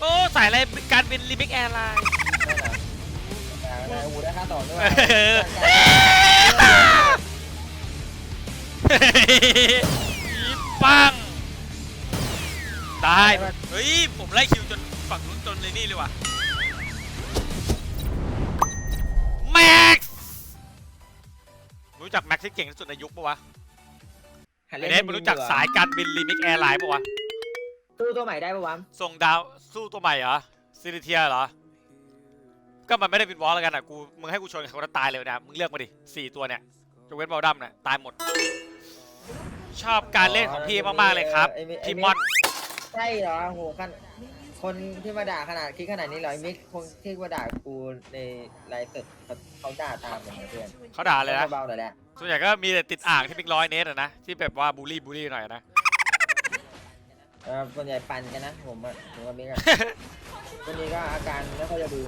โอ้สายอะไรการบินลิมิกแอร์ไลน์นั่นเหรอได้ได้อูได้ค่าต่อด้วยปังได้เฮ้ย ผมไล่คิวจนฝั่งนู้นจนเลยนี่เลยว่ะแม็กซ์รู้จักแม็กซ์ที่เก่งที่สุดในยุคปะวะหัดไอเล่นเนสมันรู้จักสายการบินลิมิกแอร์ไลน์ปะวะ ตู้ตัวใหม่ได้ปะวะส่งดาวสู้ตัวใหม่เหรอซิลิเทียเหรอ ก็มันไม่ได้เป็นวอลแล้วกันอะกูมึงให้กูชนกับเขาแล้วตายเลยนะมึงเลือกมาดิสี่ตัวเนี่ยจงเว้นบอลดัมเนี่ยตายหมด ชอบการเล่นของพี่มากๆเลยครับไไพี่มอนใช่เหรอโหกันคนที่มาด่าขนาดคิดขนาดนี้เหรอไอ้มิกคนที่มาด่ากูในไลฟ์สดเขาเขาด่าตามผมนะเพื่อนเขาด่าเลยนะเบาๆหน่อยแหละส่วนใหญ่ก็มีแต่ติดอ่างที่เป็นร้อยเนสอะนะที่แบบว่าบูลลี่บูลลี่หน่อยนะ เออส่วนใหญ่ปั่นกันนะผมอะผมกับมิกอะวันนี้ก็อาการไม่ค่อยจะดี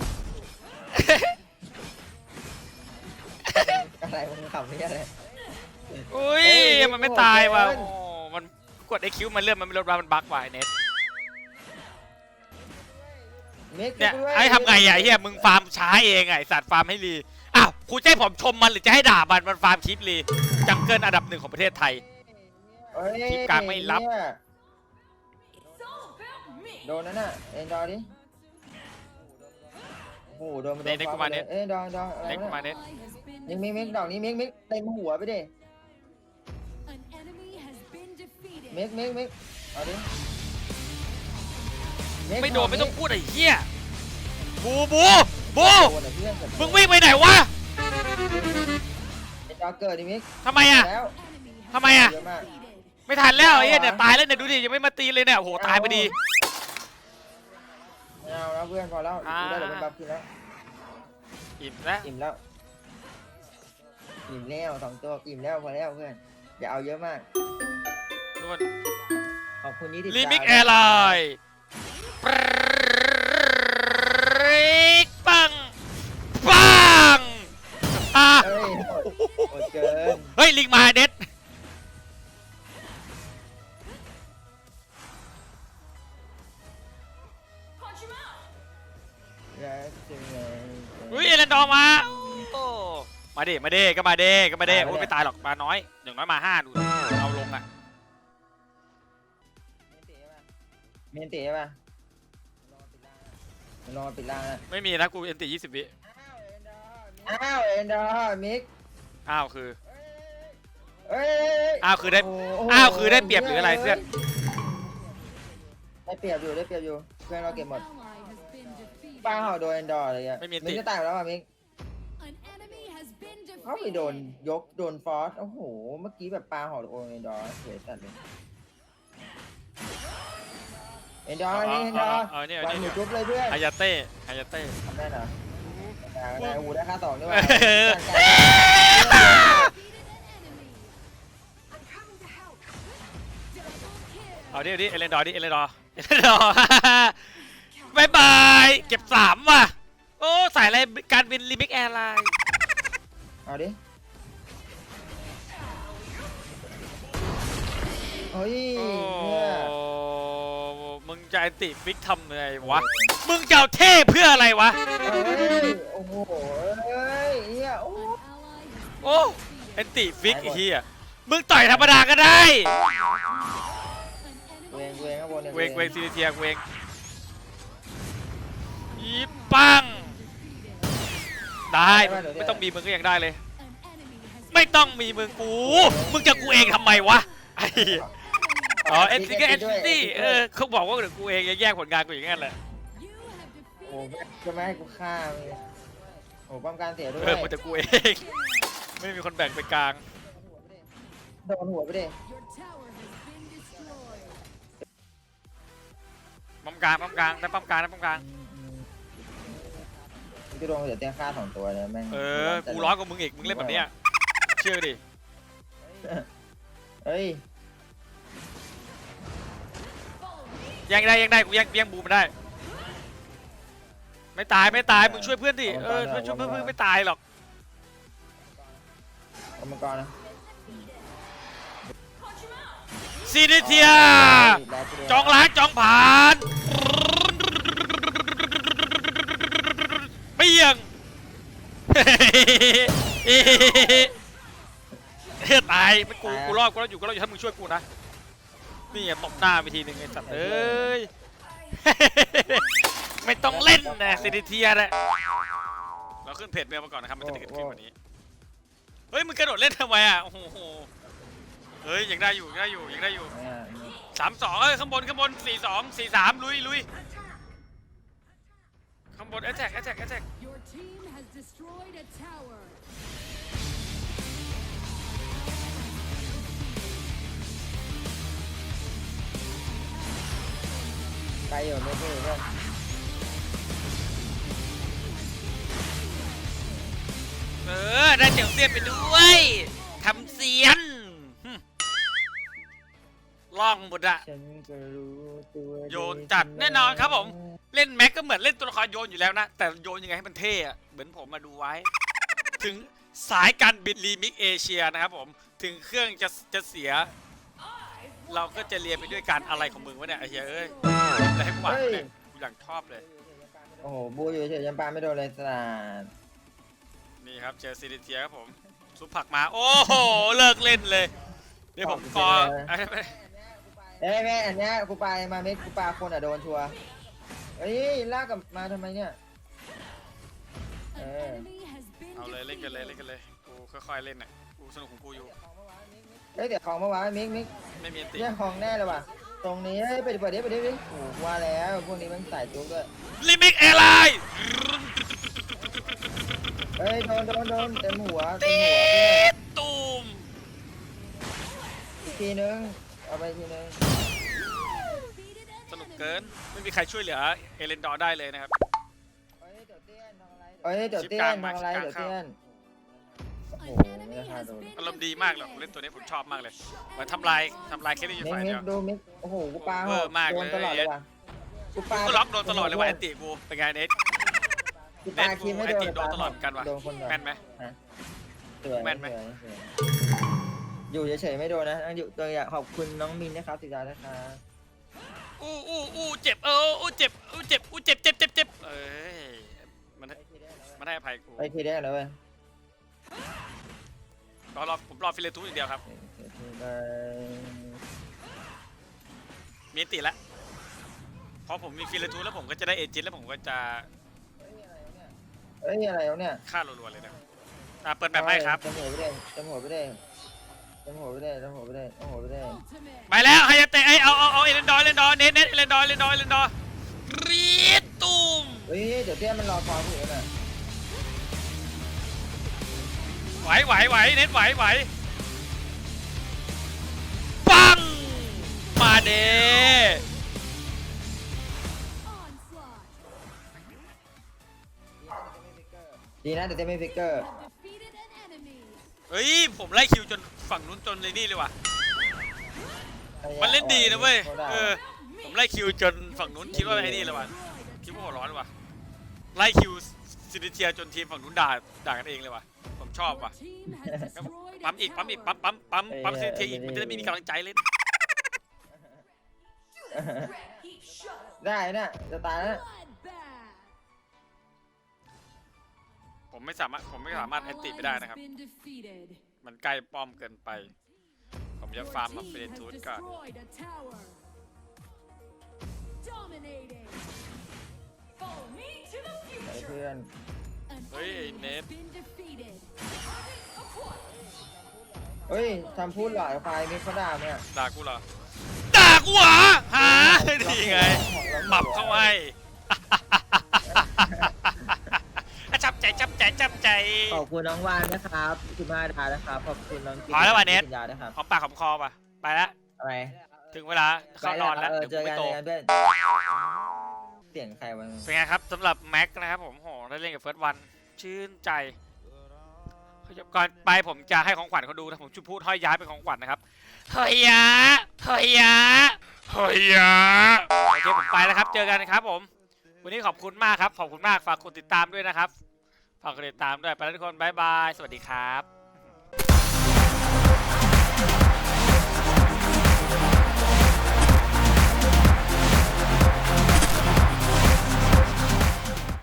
อะไรมึงขำนี่อะไร อุ้ยเอ้ยมันไม่ตายว่ะโหดเกินโอ้มันกดไอคิวมันเลื่อนมันไม่ลดว่ามันบั๊กว่ะไอเนสมิกเนี่ยช่วด้วไอ้ทำไงอะไอ้เฮียมึงฟาร์มช้าเองไงไอ้สัตว์ฟาร์มให้รีอ้าวคุณจะให้ผมชมมันหรือจะให้ด่ามันมันฟาร์มคลิปรีจังเกิลอันดับหนึ่งของประเทศไทย เอ้ยทีมกลางไม่รับ เนี่ย โดนนั่นน่ะเอ็นดอร์ดิโอ้โหโดนมาโดเน็ตนเน็ตฟ้ากูมาไปเลยเน็ต เอ้ยดอร์ดอร์อะไรเน็กวะมาเน็ตมิกมิกมิกดอกนี้มิกมิกเต็มหัวไปดิมิกมิกมิกเอาดิกไม่โดนไม่ต้องพูดไอ้เหี้ยบูบูบูโดนอะเพื่อนมึงวิ่งไปไหนวะเอ็นดอร์เกิดดิมิกทำไมอะแล้วทำไมอะ เยอะมากไม่ทันแล้วไอ้เหี้ยเนี่ยตายแล้วเนี่ยดูดิยังไม่มาตีเลยเนี่ยโอ้โหตายไปดีไม่ เอาแล้วเพื่อนพอแล้วอ่ากูได้เดี๋ยวมันบัฟขึ้นแล้วอิ่มแล้วอิ่มแล้วอิ่มแล้วสองตัวอิ่มแล้วพอแล้วเพื่อนอย่าเอาเยอะมากนู่นขอบคุณที่ติดลิตามมิกแอร์ไลน์ปริกปังปังอะเฮ้ยโหดโหดเกิน เฮ้ยลิงมาเด็ด อุ้ยเอเลนดอร์มาโอ้มาเด้มาเด้ก็มาเด้ก็มาเด้โอ้ยไม่ตายหรอกมาน้อยอย่างน้อยมาห้าดูเอาลงอะเมนตีใช่ป่ะรอปิดล่างนะไม่มีนะกูเอ็นตียี่สิบวิอ้าวเอ็นดอร์มิกอ้าวคือเอ้ยอ้าวคือได้โโหอ้าวคือได้เปรียบหรืออะไรเพื่อนได้เปรียบอยู่ได้เปรียบอยู่เพื่อนเราเก็บหมด ป้าเห่าโดนเอ็นดอร์อะไรเงี้ยไม่มีมิกติจะตายแล้วอะมิกเขาไปโดนยกโดนฟอสโอ้โห เมื่อกี้แบบปลาเห่าโดนเอ็นดอร์สวยจัดเลยเอ็นดอร์นี่เอ็นดอร์เอาเนี่ยวางเอาหมูเนี่ยจุ๊บเลยเพื่อนฮายาเต้ฮายาเต้ทำได้เหรอได้ได้โอ้โหได้ค่าต่อด้วยเออเอาดิเอาดิเอเลนดอร์ดิเอเลนดอร์เอเลนดอร์ บายบาย เก็บสามว่ะ โอ้สายอะไรการบินลิมิกแอร์ไลน์เอาดิเฮ้ยโอ้เนี่ยมึงจะแอนติฟิกทำไงวะ มึงจะเอาเท่เพื่ออะไรวะ เอ้ยโอ้โหเอ้ยเฮียโอ้โหโอ้แอนติฟิกไอ้เหี้ยมึงต่อยธรรมดาก็ได้ เวงเวงข้างบนนี่ยเวงเวงซีเทียเวงยี ปัง ได้ไม่ต้องมีมึงก็ยังได้เลย ไม่ต้องมีมึงกู มึงจะกูเองทำไมวะไอ้เหี้ยอ๋อเอ็นซีก็เอ็นซีเออเขาบอกว่าเดี๋ยวกูเองแย่งผลงานกูอย่างนั้นแหละโอ้โหจะไม่ให้กูฆ่ามึงโอ้โหป้อมการเสียด้วยเออมันจะกูเอง ไม่มีคนแบ่งไปกลางโดนหัวไปดิปั๊มกลางปั๊มกลางได้ปั๊มกลางได้ปั๊มกลาง มึงจะโดนเสียเตี้ยฆ่าสองตัวเลยแม่งเออ กูร้อนกว่ามึงอีก มึงเล่นแบบเนี้ย เชื่อดิ เฮ้ยแย่งได้แย่งได้กูแย่งแย่งบูมมันได้ ไม่ตายไม่ตาย มึงช่วยเพื่อนดิ เออช่วยช่วยเพื่อนเพื่อนไม่ตายหรอกเอามังกรนะซีนิเทีย จองล้างจองผ่าน เเฮ้ยตายไม่กูกูรอดกูรอดอยู่กูรอดอยู่ถ้ามึงช่วยกูนะนี่อะตบหน้าไปทีหนึ่งไอ้สัตว์เอ้ย ไม่ต้องเล่นนะซินิเทียนะเราขึ้นเพจเมลมาก่อนนะครับมันจะได้เกิดขึ้นวันนี้ เฮ้ยมึงกระโดดเล่นทำไมอะโอ้โหเฮ้ยยังได้อยู่ยังได้อยู่ยังได้อยู่เนี่ยสามสองเอ้ยข้างบนข้างบนสี่สองสี่สามลุยลุยข้างบนแอตแทกแอตแทกแอตแทก ไกลอยู่ไม่ใช่เพื่อนเออ ได้เจียวเสียนไปด้วยทำเสียนหึล่องหมดอะ ฉันก็รู้ตัวดีโยนจัดแน่นอนครับผม เล่นแม็กก็เหมือนเล่นตัวละครโยนอยู่แล้วนะ แต่โยนยังไงให้มันเท่อะเหมือนผมมาดูไว้ ถึงสายการบินรีมิกเอเชียนะครับผม ถึงเครื่องจะจะเสีย เราก็จะเรียนไปด้วยกันอะไรของมึงวะเนี่ยไอ้เหี้ยเอ้ยอะไรให้กูหวานเนี่ยกูอย่างชอบเลย โอ้โห บูอยู่เฉยๆยังปาไม่โดนเลยสนานนี่ครับเจอซิลิเทียครับผมซุปผักมา โอ้โห เลิกเล่นเลยนี่ผมกอไอ้ไม่เอ้ยแม่อันเนี้ยกูปามาเม็ดกูปาคนอะโดนชัวร์ เอ้ยลากกลับมาทำไมเนี่ย An Eh. enemy has been เอาเลยเล่นกันเลยเล่น defeated. กันเลย กูค่อยๆเล่นน่ะ กูสนุกของกูอยู่ เฮ้ยเดี๋ยวของเมื่อวานมิกมิกไม่มีอันติเนี่ยของแน่เลยว่ะ ตรงนี้เฮ้ยไปดิเปิดดิเปิดดิโอ้โหว่าแล้วพวกนี้มันใส่จุกด้วยลิมิกแอร์ไลน์เฮ้ยโดนโดนโดนเต็มหัวเต็ตีมหัวเพื่อนดตูมอีกทีนึงเอาไปอีกทีนึง เกิน ไม่มีใครช่วยเหลือเอเลนดอร์ได้เลยนะครับเฮ้ยเดี๋ยวเตี้ยนทำอะไรเฮ้ยเดี๋ยวเตี้ยนทำอะไรเดี๋ยวเตี้ยนโอ้โห An ไม่ enemy ได้ฆ่า has โดน been อารมณ์ดีมากเลยผมเล่นตัวนี้ผมชอบมากเลยเหมือนทำลายทำลายแค่นี้อยู่มิกฝ่ายมิเดีกยวดูมิกโอ้โหกูปาเวอร์มากโดนเลย ตลอดเลยว่ะกูปากูล็อกโดนตลอดเลยว่ะแอนติกูเป็นไงเนทกูปาคิดไม่โดนแอนติโดนตลอดกันว่ะ โดนคนเดียวแม่นไหม สวยแม่นไหม สวยสวยอยู่เฉยๆไม่โดนนะอยู่ตัวอยากขอบคุณน้องมินนะครับสิดานะคะ อู้อู้อู้เจ็บเอออู้เจ็บอู้เจ็บอู้เจ็บเจ็บเจ็บเจ็บเอ้ยมันมันให้อภัยกูไปทีแรกแล้วเว้ยรอรอผมรอฟิเลทูอย่างเดียวครับไปมีอันติแล้วพอผมมีฟิเลทูแล้วผมก็จะได้เอจินแล้วผมก็จะเอ้ยอะไรวะเนี่ยฆ่ารัวๆเลยนะอะเปิดแบบให้ครับจมูกไปได้จมูกไปได้ จมูกไปได้จมูกไปได้จมูกไปได้ Ultimate. ไปแล้วไฮยาเตะไอยเอาเอาเอาเอเลนดอร์เอเลนดอร์เน็ตเน็ตเอเลนดอร์เอเลนดอร์เอเลนดอร์รีดตูมเฮ้ยเดี๋ยวเตี้ยมันรอคอผู้อื่นน่ะไหวไหวไหวเน็ตไหวไหวปังมาเด้ Onslaught. ดีนะเดี๋ยวเตี้ยไม่ฟิกเกอร์ Have defeated an enemy. เฮ้ยผมไล่คิวจน ฝั่งนู้นจนเลยนี่เลยว่ะ มันเล่นดีนะเว้ย เออ ผมไล่คิวจนฝั่งนู้นคิดว่าไอ้นี่เลยว่ะ คิดว่าหัวร้อนว่ะ ไล่คิวซินิเทียจนทีมฝั่งนู้นด่าด่ากันเองเลยว่ะ ผมชอบ Your ว่ะ team has destroyed ปั๊ม a อีกปั๊มอีก tower. ปั๊มปั๊มปั๊มปั๊มซินิเทียอีกมันจะได้ไม่มีกำลังใจเล่น ได้นะจะตายแล้ว Bloodbath. ผมไม่สามารถผมไม่สามารถแอนติไปได้นะครับ Ally has been defeated. มันใกล้ป้อมเกินไป ผมจะ Your ฟาร์มมา team เฟรน has ทูดก่อน destroyed a tower. Dominating. Follow me to the ไอ้ future. เพื่อน An Ơi, enemy nếp. has been defeated. เฮ้ยทำพูดหลายไฟมีเขาด่าเนี่ยด่ากูเหรอด่ากูเหรอฮะนี่ไงหมับเข้าให้ จับใจจับใจจับใจ ขอบคุณน้องวานนะครับคุณมาดานะครับขอบคุณน้องกิ๊กพอแล้วว่ะเน็ตคุณยานะครับหอมปากหอมคอป่ะ ไปแล้วอะไรถึงเวลาเข้านอนแล้วเออเดี๋ยวเจกูอไม่กันโต เจอกันเพื่อนเสียงใครวะเป็นไงครับสำหรับแม็กนะครับผมโหได้เล่นกับเฟิร์สวันชื่นใจก่อนไปผมจะให้ของขวัญเขาดูนะผมชุดพูดห้อยย้ายเป็นของขวัญนะครับเฮ้ยยะเฮ้ยยะเฮ้ยยะโอเคผมไปแล้วครับ เจอกันครับผม วันนี้ขอบคุณมากครับ ขอบคุณมากฝากกดติดตามด้วยนะครับ ฝากกดติดตามด้วยไปแล้วทุกคนบ๊ายบาย สวัสดีครับ